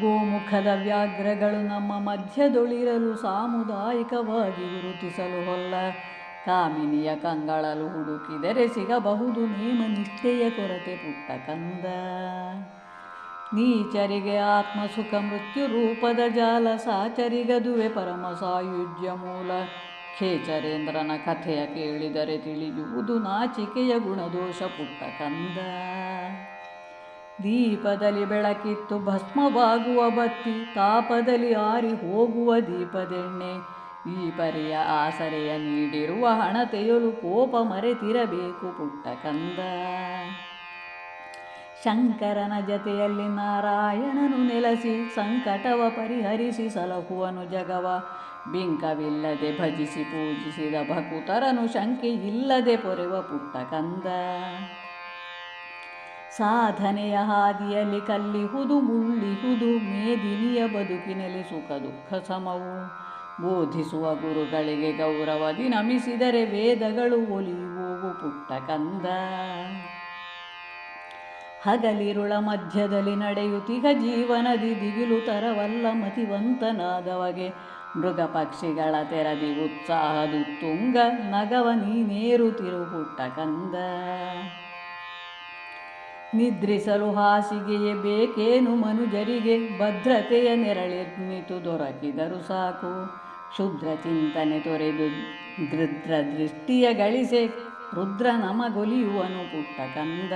ಗೋಮುಖದ ವ್ಯಾಘ್ರಗಳು ನಮ್ಮ ಮಧ್ಯದೊಳಿರಲು ಸಾಮುದಾಯಿಕವಾಗಿ ಗುರುತಿಸಲು ಹೊಲ್ಲ. ಕಾಮಿನಿಯ ಕಂಗಳಲು ಹುಡುಕಿದರೆ ಸಿಗಬಹುದು ನೇಮ ನಿಷ್ಠೆಯ ಕೊರತೆ ಪುಟ್ಟ ಕಂದ. ನೀಚರಿಗೆ ಆತ್ಮಸುಖ ಮೃತ್ಯು ರೂಪದ ಜಾಲ, ಸಾಚರಿಗದುವೆ ಪರಮ ಸಾಯುಜ್ಯ ಮೂಲ. ಖೇಚರೇಂದ್ರನ ಕಥೆಯ ಕೇಳಿದರೆ ತಿಳಿಯುವುದು ನಾಚಿಕೆಯ ಗುಣದೋಷ ಪುಟ್ಟ ಕಂದ. ದೀಪದಲ್ಲಿ ಬೆಳಕಿತ್ತು ಭಸ್ಮವಾಗುವ ಬತ್ತಿ, ತಾಪದಲ್ಲಿ ಆರಿ ಹೋಗುವ ದೀಪದೆಣ್ಣೆ. ಈ ಪರಿಯ ಆಸರೆಯ ನೀಡಿರುವ ಹಣತೆಯಲು ಕೋಪ ಮರೆತಿರಬೇಕು ಪುಟ್ಟ ಕಂದ. ಶಂಕರನ ಜತೆಯಲ್ಲಿ ನಾರಾಯಣನು ನೆಲೆಸಿ, ಸಂಕಟವ ಪರಿಹರಿಸಿ ಸಲಹುವನು ಜಗವ. ಬಿಂಕವಿಲ್ಲದೆ ಭಜಿಸಿ ಪೂಜಿಸಿದ ಭಕುತರನು ಶಂಕೆ ಇಲ್ಲದೆ ಪೊರೆವ ಪುಟ್ಟ ಕಂದ. ಸಾಧನೆಯ ಹಾದಿಯಲ್ಲಿ ಕಲ್ಲಿಹುದು, ಮುಳ್ಳಿಹುದು, ಮೇದಿನಿಯ ಬದುಕಿನಲ್ಲಿ ಸುಖ ದುಃಖ ಸಮವು. ಬೋಧಿಸುವ ಗುರುಗಳಿಗೆ ಗೌರವದಿ ನಮಿಸಿದರೆ ವೇದಗಳು ಒಲಿಯುವು ಪುಟ್ಟ ಕಂದ. ಹಗಲಿರುಳ ಮಧ್ಯದಲ್ಲಿ ನಡೆಯುತ್ತಿಗ ಜೀವನದಿ ದಿಗಿಲು ತರವಲ್ಲ ಮತಿವಂತನಾದವಗೆ ಮೃಗ ಪಕ್ಷಿಗಳ ತೆರದಿ ಉತ್ಸಾಹದು ತುಂಗ ನಗವ ನೀನೇರುತ್ತಿರು ಪುಟ್ಟ ಕಂದ. ನಿದ್ರಿಸಲು ಹಾಸಿಗೆಯೇ ಬೇಕೇನು ಮನುಜರಿಗೆ? ಭದ್ರತೆಯ ನೆರಳೆನ್ನಿತು ದೊರಕಿದರು ಸಾಕು. ಕ್ಷುದ್ರ ಚಿಂತನೆ ತೊರೆದು ದೃದ್ರ ದೃಷ್ಟಿಯ ಗಳಿಸೆ ರುದ್ರ ನಮಗೊಲಿಯುವನು ಪುಟ್ಟ ಕಂದ.